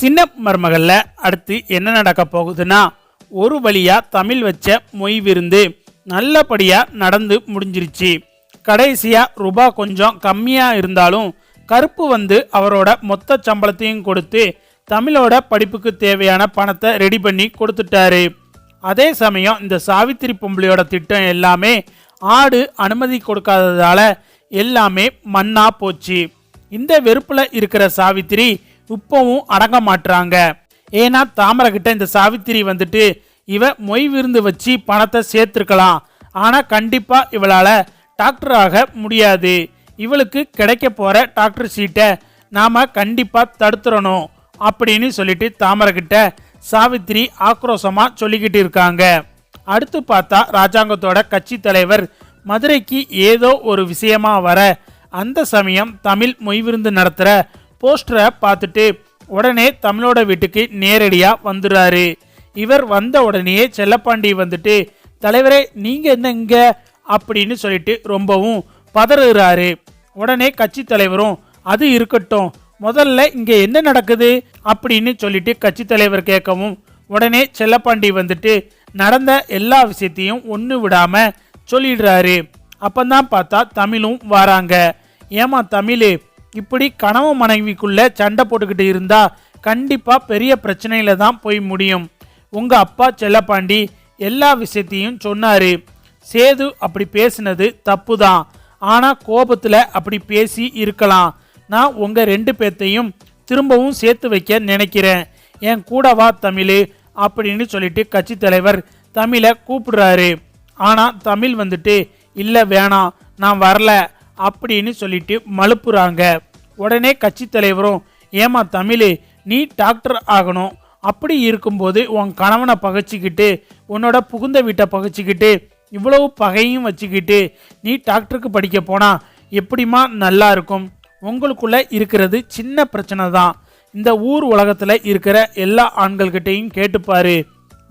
சின்ன மர்மகளில் அடுத்து என்ன நடக்க போகுதுன்னா ஒரு வழியாக தமிழ் வச்ச மொய் விருந்து நல்லபடியாக நடந்து முடிஞ்சிருச்சு. கடைசியாக ரூபா கொஞ்சம் கம்மியாக இருந்தாலும் கருப்பு வந்து அவரோட மொத்த சம்பளத்தையும் கொடுத்து தமிழோட படிப்புக்கு தேவையான பணத்தை ரெடி பண்ணி கொடுத்துட்டாரு. அதே சமயம் இந்த சாவித்திரி பொம்பளையோட திட்டம் எல்லாமே ஆடு அனுமதி கொடுக்காததால எல்லாமே மண்ணா போச்சு. இந்த வெறுப்பில் இருக்கிற சாவித்திரி இப்பவும் அடங்க மாட்டுறாங்க ஏன்னா தாமரை கிட்ட இந்த சாவித்திரி வந்துட்டு இவ மொய் விருந்து வச்சு பணத்தை சேர்த்துருக்கலாம். ஆனால் கண்டிப்பாக இவளால் டாக்டர் ஆக முடியாது. இவளுக்கு கிடைக்க போகிற டாக்டர் சீட்டை நாம் கண்டிப்பாக தடுத்துறணும் அப்படின்னு சொல்லிட்டு தாமரை கிட்ட சாவித்திரி ஆக்ரோஷமாக சொல்லிக்கிட்டு இருக்காங்க. அடுத்து பார்த்தா ராஜாங்கத்தோட கட்சி தலைவர் மதுரைக்கு ஏதோ ஒரு விஷயமா வர அந்த சமயம் தமிழ் மொய் விருந்து நடத்துகிற போஸ்டரை பார்த்துட்டு உடனே தமிழோட வீட்டுக்கு நேரடியாக வந்துடுறாரு. இவர் வந்த உடனேயே செல்லப்பாண்டி வந்துட்டு தலைவரே நீங்கள் என்ன இங்கே? அப்படின்னு சொல்லிட்டு ரொம்பவும் பதறுறாரு. உடனே கட்சி தலைவரும் அது இருக்கட்டும் முதல்ல இங்கே என்ன நடக்குது? அப்படின்னு சொல்லிட்டு கட்சி தலைவர் கேட்கவும் உடனே செல்லப்பாண்டி வந்துட்டு நடந்த எல்லா விஷயத்தையும் ஒன்று விடாமல் சொல்லிடுறாரு. அப்பந்தான் பார்த்தா தமிழும் வராங்க. ஏமா தமிழ்? இப்படி கணவன் மனைவிக்குள்ளே சண்டை போட்டுக்கிட்டு இருந்தா கண்டிப்பாக பெரிய பிரச்சனையில் தான் போய் முடியும். உங்கள் அப்பா செல்லப்பாண்டி எல்லா விஷயத்தையும் சொன்னார். சேது அப்படி பேசினது தப்பு தான் ஆனால் கோபத்தில் அப்படி பேசி இருக்கலாம். நான் உங்கள் ரெண்டு பேர்த்தையும் திரும்பவும் சேர்த்து வைக்க நினைக்கிறேன். என் கூட வா தமிழ் அப்படின்னு சொல்லிட்டு கட்சி தலைவர் தமிழை கூப்பிடுறாரு. ஆனால் தமிழ் வந்துட்டு இல்லை வேணாம். நான் வரல. அப்படின்னு சொல்லிட்டு மழுப்புறாங்க உடனே கட்சி தலைவரும் ஏமா தமிழ் நீ டாக்டர் ஆகணும். அப்படி இருக்கும்போது உன் கணவனை பகைச்சிக்கிட்டு உன்னோட புகுந்த வீட்டை பகைச்சிக்கிட்டு இவ்வளவு பகையும் வச்சுக்கிட்டு நீ டாக்டருக்கு படிக்க போனால் எப்படிமா நல்லா இருக்கும்? உங்களுக்குள்ளே இருக்கிறது சின்ன பிரச்சனை தான் இந்த ஊர் உலகத்தில் இருக்கிற எல்லா ஆண்கள்கிட்டையும் கேட்டுப்பாரு.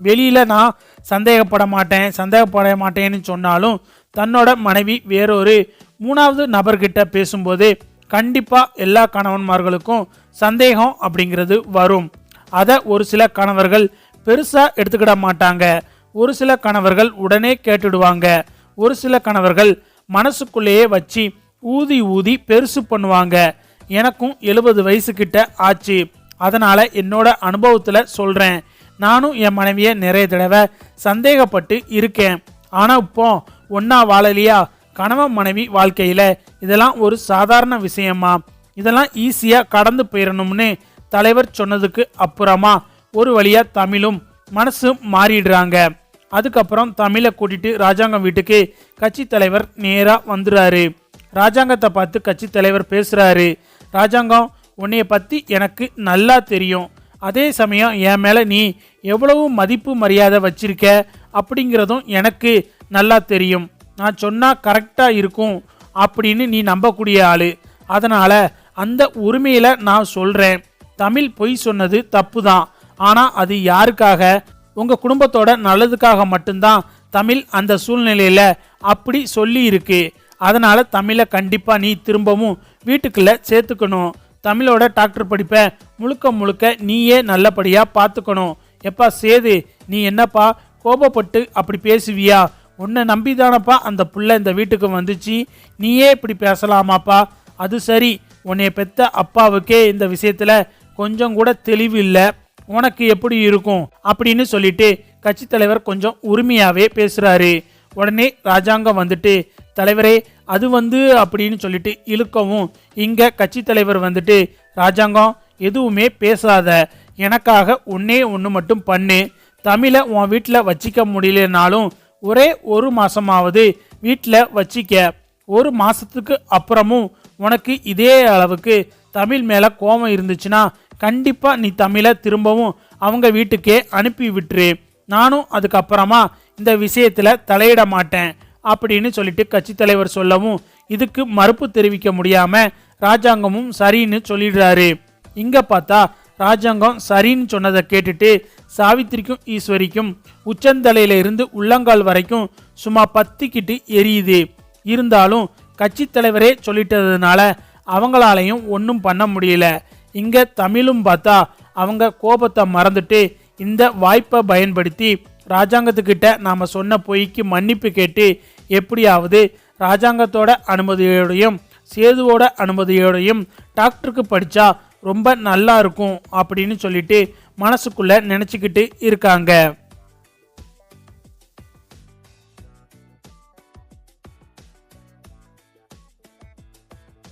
வெளியில் நான் சந்தேகப்பட மாட்டேன் சந்தேகப்பட மாட்டேன்னு சொன்னாலும் தன்னோட மனைவி வேறொரு மூணாவது நபர்கிட்ட பேசும்போது கண்டிப்பாக எல்லா கணவன்மார்களுக்கும் சந்தேகம் அப்படிங்கிறது வரும். அதை ஒரு சில கணவர்கள் பெருசாக எடுத்துக்கிட மாட்டாங்க. ஒரு சில கணவர்கள் உடனே கேட்டுடுவாங்க. ஒரு சில கணவர்கள் மனசுக்குள்ளேயே வச்சு ஊதி ஊதி பெருசு பண்ணுவாங்க. எனக்கும் எழுபது வயசுக்கிட்ட ஆச்சு. அதனால் என்னோட அனுபவத்தில் சொல்கிறேன் நானும் என் மனைவியை நிறைய தடவை சந்தேகப்பட்டு இருக்கேன். ஆனால் இப்போ ஒன்றா வாழலையா? கணவன் மனைவி வாழ்க்கையில் இதெல்லாம் ஒரு சாதாரண விஷயமா? இதெல்லாம் ஈஸியாக கடந்து போயிடணும்னு தலைவர் சொன்னதுக்கு அப்புறமா ஒரு வழியாக தமிழும் மனசும் மாறிடுறாங்க. அதுக்கப்புறம் தமிழை கூட்டிட்டு ராஜாங்கம் வீட்டுக்கு கட்சி தலைவர் நேராக வந்துடுறாரு. ராஜாங்கத்தை பார்த்து கட்சி தலைவர் பேசுகிறாரு ராஜாங்கம் உன்னைய பற்றி எனக்கு நல்லா தெரியும். அதே சமயம் என் மேலே நீ எவ்வளவு மதிப்பு மரியாதை வச்சிருக்க அப்படிங்கிறதும் எனக்கு நல்லா தெரியும். நான் சொன்னால் கரெக்டாக இருக்கும் அப்படின்னு நீ நம்பக்கூடிய ஆள். அதனால் அந்த உரிமையில் நான் சொல்கிறேன் தமிழ் பொய் சொன்னது தப்பு தான் ஆனால் அது யாருக்காக? உங்கள் குடும்பத்தோட நல்லதுக்காக மட்டும்தான் தமிழ் அந்த சூழ்நிலையில் அப்படி சொல்லி இருக்கு அதனால் தமிழை கண்டிப்பாக நீ திரும்பவும் வீட்டுக்குள்ளே சேர்த்துக்கணும். தமிழோட டாக்டர் படிப்பை முழுக்க முழுக்க நீயே நல்லபடியாக பார்த்துக்கணும் எப்பா சேது நீ என்னப்பா கோபப்பட்டு அப்படி பேசுவியா? உன்னை நம்பிதானப்பா அந்த புள்ள இந்த வீட்டுக்கு வந்துச்சு. நீயே இப்படி பேசலாமாப்பா? அது சரி உன்னைய பெத்த அப்பாவுக்கே இந்த விஷயத்தில் கொஞ்சம் கூட தெளிவு இல்லை. உனக்கு எப்படி இருக்கும்? அப்படின்னு சொல்லிட்டு கட்சி தலைவர் கொஞ்சம் உரிமையாகவே பேசுகிறாரு உடனே ராஜாங்கம் வந்துட்டு தலைவரே அது வந்து அப்படின்னு சொல்லிட்டு இழுக்கவும். இங்க கட்சி தலைவர் வந்துட்டு ராஜாங்கம் எதுவுமே பேசாத எனக்காக ஒன்னே ஒன்று மட்டும் பண்ணு. தமிழை உன் வீட்டில் வச்சிக்க முடியலனாலும் ஒரே ஒரு மாசமாவது வீட்டில் வச்சிக்க. ஒரு மாசத்துக்கு அப்புறமும் உனக்கு இதே அளவுக்கு தமிழ் மேலே கோபம் இருந்துச்சுன்னா கண்டிப்பாக நீ தமிழை திரும்பவும் அவங்க வீட்டுக்கே அனுப்பி விட்டுரு. நானும் அதுக்கப்புறமா இந்த விஷயத்தில் தலையிட மாட்டேன். அப்படின்னு சொல்லிட்டு கட்சி தலைவர் சொல்லவும் இதுக்கு மறுப்பு தெரிவிக்க முடியாம ராஜாங்கமும் சரின்னு சொல்லிடுறாரு. இங்க பார்த்தா ராஜாங்கம் சரின்னு சொன்னதை கேட்டுட்டு சாவித்திரிக்கும் ஈஸ்வரிக்கும் உச்சந்தலையில இருந்து உள்ளங்கால் வரைக்கும் சும்மா பத்திக்கிட்டு எரியுது. இருந்தாலும் கட்சி தலைவரே சொல்லிட்டதுனால அவங்களாலையும் ஒன்றும் பண்ண முடியல. இங்க தமிழும் பார்த்தா அவங்க கோபத்தை மறந்துட்டு இந்த வாய்ப்பை பயன்படுத்தி ராஜாங்கத்துக்கிட்ட நாம் சொன்ன பொய்க்கு மன்னிப்பு கேட்டு எப்படியாவது ராஜாங்கத்தோட அனுமதியோடையும் சேதுவோட அனுமதியோடையும் டாக்டருக்கு படித்தா ரொம்ப நல்லா இருக்கும் அப்படின்னு சொல்லிட்டு மனசுக்குள்ளே நினச்சிக்கிட்டு இருக்காங்க.